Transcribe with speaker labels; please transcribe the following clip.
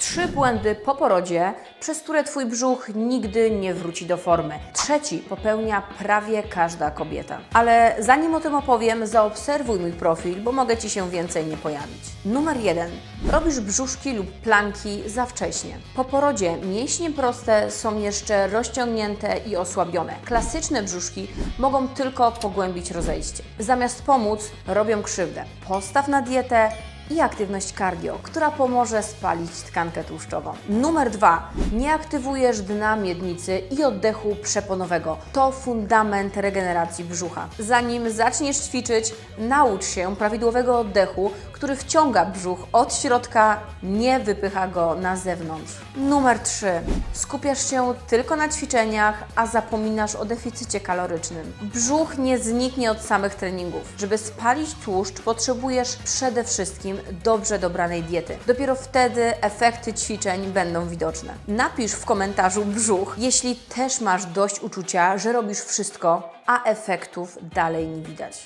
Speaker 1: Trzy błędy po porodzie, przez które Twój brzuch nigdy nie wróci do formy. Trzeci popełnia prawie każda kobieta. Ale zanim o tym opowiem, zaobserwuj mój profil, bo mogę Ci się więcej nie pojawić. Numer jeden. Robisz brzuszki lub planki za wcześnie. Po porodzie mięśnie proste są jeszcze rozciągnięte i osłabione. Klasyczne brzuszki mogą tylko pogłębić rozejście. Zamiast pomóc, robią krzywdę. Postaw na dietę i aktywność cardio, która pomoże spalić tkankę tłuszczową. Numer dwa. Nie aktywujesz dna miednicy i oddechu przeponowego. To fundament regeneracji brzucha. Zanim zaczniesz ćwiczyć, naucz się prawidłowego oddechu, który wciąga brzuch od środka, nie wypycha go na zewnątrz. Numer 3. Skupiasz się tylko na ćwiczeniach, a zapominasz o deficycie kalorycznym. Brzuch nie zniknie od samych treningów. Żeby spalić tłuszcz, potrzebujesz przede wszystkim dobrze dobranej diety. Dopiero wtedy efekty ćwiczeń będą widoczne. Napisz w komentarzu brzuch, jeśli też masz dość uczucia, że robisz wszystko, a efektów dalej nie widać.